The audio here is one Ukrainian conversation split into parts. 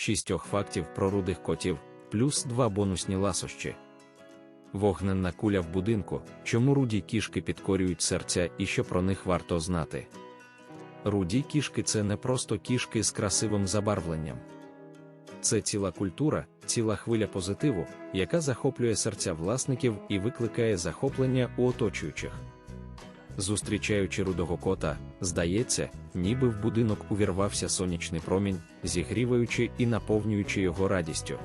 шістьох фактів про рудих котів, плюс два бонусні ласощі. Вогненна куля в будинку, чому руді кішки підкорюють серця і що про них варто знати. Руді кішки це не просто кішки з красивим забарвленням. Це ціла культура, ціла хвиля позитиву, яка захоплює серця власників і викликає захоплення у оточуючих. Зустрічаючи рудого кота, здається, ніби в будинок увірвався сонячний промінь, зігріваючи і наповнюючи його радістю.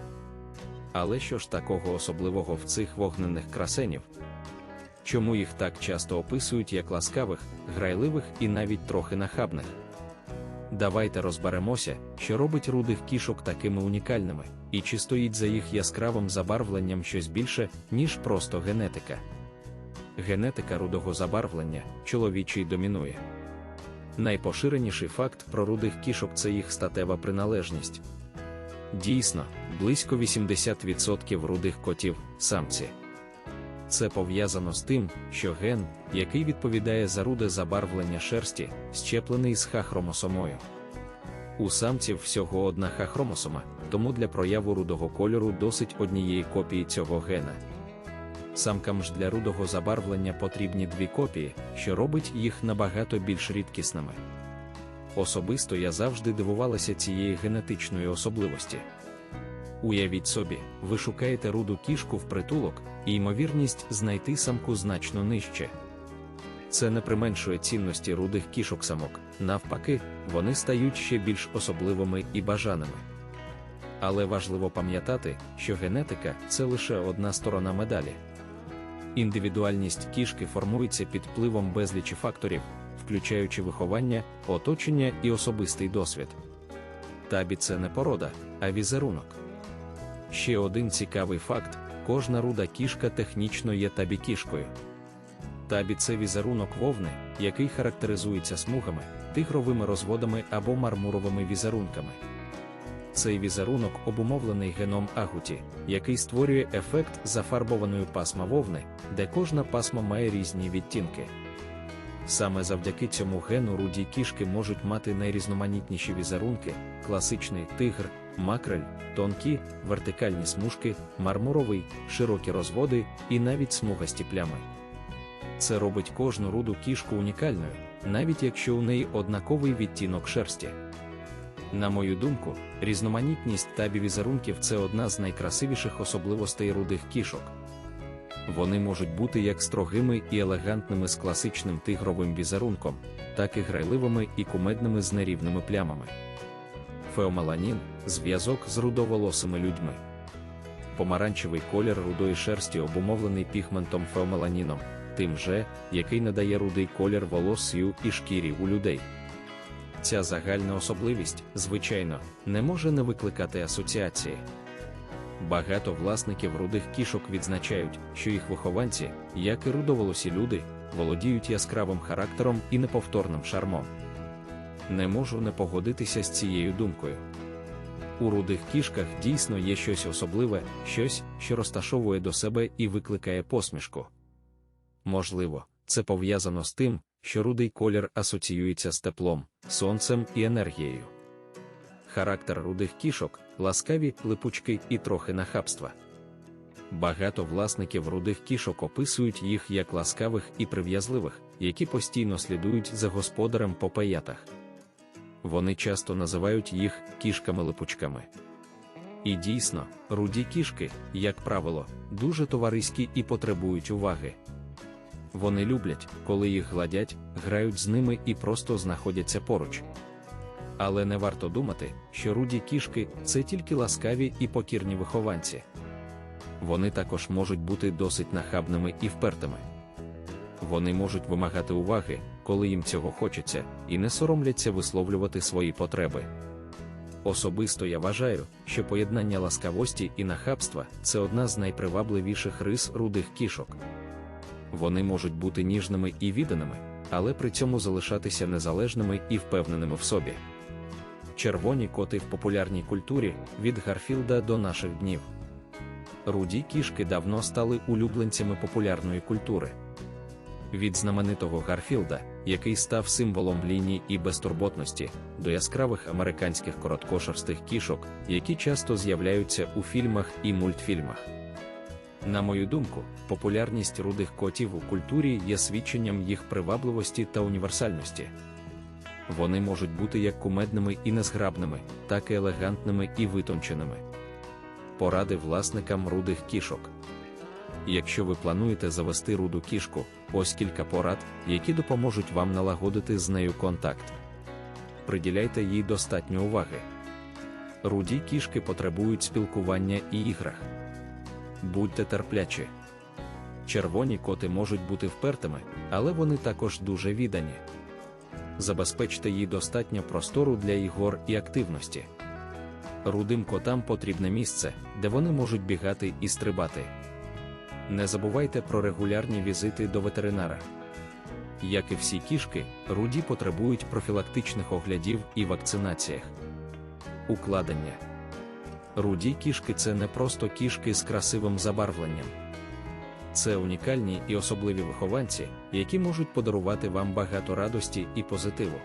Але що ж такого особливого в цих вогнених красенів? Чому їх так часто описують як ласкавих, грайливих і навіть трохи нахабних? Давайте розберемося, що робить рудих кішок такими унікальними, і чи стоїть за їх яскравим забарвленням щось більше, ніж просто генетика. Генетика рудого забарвлення чоловічий домінує. Найпоширеніший факт про рудих кішок це їх статева приналежність. Дійсно, близько 80% рудих котів самці. Це пов'язано з тим, що ген, який відповідає за руде забарвлення шерсті, щеплений з Х-хромосомою. У самців всього одна Х-хромосома, тому для прояву рудого кольору досить однієї копії цього гена. Самкам ж для рудого забарвлення потрібні дві копії, що робить їх набагато більш рідкісними. Особисто я завжди дивувалася цієї генетичної особливості. Уявіть собі, ви шукаєте руду кішку в притулок, і ймовірність знайти самку значно нижче. Це не применшує цінності рудих кішок самок, навпаки, вони стають ще більш особливими і бажаними. Але важливо пам'ятати, що генетика це лише одна сторона медалі. Індивідуальність кішки формується під впливом безлічі факторів, включаючи виховання, оточення і особистий досвід. Табі це не порода, а візерунок. Ще один цікавий факт: кожна руда кішка технічно є табі-кішкою. Табі це візерунок вовни, який характеризується смугами, тигровими розводами або мармуровими візерунками. Цей візерунок обумовлений геном агуті, який створює ефект зафарбованої пасма вовни, де кожна пасма має різні відтінки. Саме завдяки цьому гену руді кішки можуть мати найрізноманітніші візерунки, класичний тигр, макрель, тонкі, вертикальні смужки, мармуровий, широкі розводи і навіть смугасті плями. Це робить кожну руду кішку унікальною, навіть якщо у неї однаковий відтінок шерсті. На мою думку, різноманітність табі візерунків це одна з найкрасивіших особливостей рудих кішок. Вони можуть бути як строгими і елегантними з класичним тигровим візерунком, так і грайливими і кумедними з нерівними плямами. Феомеланін зв'язок з рудоволосими людьми. Помаранчевий колір рудої шерсті обумовлений пігментом феомеланіном, тим же, який надає рудий колір волосю і шкірі у людей. Ця загальна особливість, звичайно, не може не викликати асоціації. Багато власників рудих кішок відзначають, що їх вихованці, як і рудоволосі люди, володіють яскравим характером і неповторним шармом. Не можу не погодитися з цією думкою. У рудих кішках дійсно є щось особливе, щось, що розташовує до себе і викликає посмішку. Можливо, це пов'язано з тим, що рудий колір асоціюється з теплом, сонцем і енергією. Характер рудих кішок ласкаві липучки і трохи нахабства. Багато власників рудих кішок описують їх як ласкавих і прив'язливих, які постійно слідують за господарем по паятах. Вони часто називають їх кішками-липучками. І дійсно, руді кішки, як правило, дуже товариські і потребують уваги. Вони люблять, коли їх гладять, грають з ними і просто знаходяться поруч. Але не варто думати, що руді кішки це тільки ласкаві і покірні вихованці. Вони також можуть бути досить нахабними і впертими. Вони можуть вимагати уваги, коли їм цього хочеться, і не соромляться висловлювати свої потреби. Особисто я вважаю, що поєднання ласкавості і нахабства це одна з найпривабливіших рис рудих кішок. Вони можуть бути ніжними і відданими, але при цьому залишатися незалежними і впевненими в собі. Червоні коти в популярній культурі від Гарфілда до наших днів. Руді кішки давно стали улюбленцями популярної культури. Від знаменитого Гарфілда, який став символом лінії і безтурботності, до яскравих американських короткошерстих кішок, які часто з'являються у фільмах і мультфільмах. На мою думку, популярність рудих котів у культурі є свідченням їх привабливості та універсальності. Вони можуть бути як кумедними і незграбними, так і елегантними і витонченими. Поради власникам рудих кішок. Якщо ви плануєте завести руду кішку, ось кілька порад, які допоможуть вам налагодити з нею контакт. Приділяйте їй достатньо уваги. Руді кішки потребують спілкування і іграх. Будьте терплячі. Червоні коти можуть бути впертими, але вони також дуже віддані. Забезпечте їй достатньо простору для ігор і активності. Рудим котам потрібне місце, де вони можуть бігати і стрибати. Не забувайте про регулярні візити до ветеринара. Як і всі кішки, руді потребують профілактичних оглядів і вакцинаціях. Укладення Руді кішки це не просто кішки з красивим забарвленням. Це унікальні і особливі вихованці, які можуть подарувати вам багато радості і позитиву.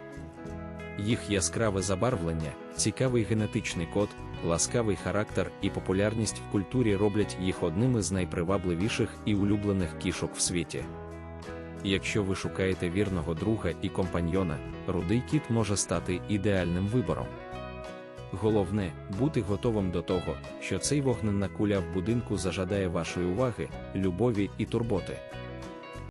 Їх яскраве забарвлення, цікавий генетичний код, ласкавий характер і популярність в культурі роблять їх одними з найпривабливіших і улюблених кішок в світі. Якщо ви шукаєте вірного друга і компаньйона, рудий кіт може стати ідеальним вибором. Головне бути готовим до того, що цей вогненна куля в будинку зажадає вашої уваги, любові і турботи.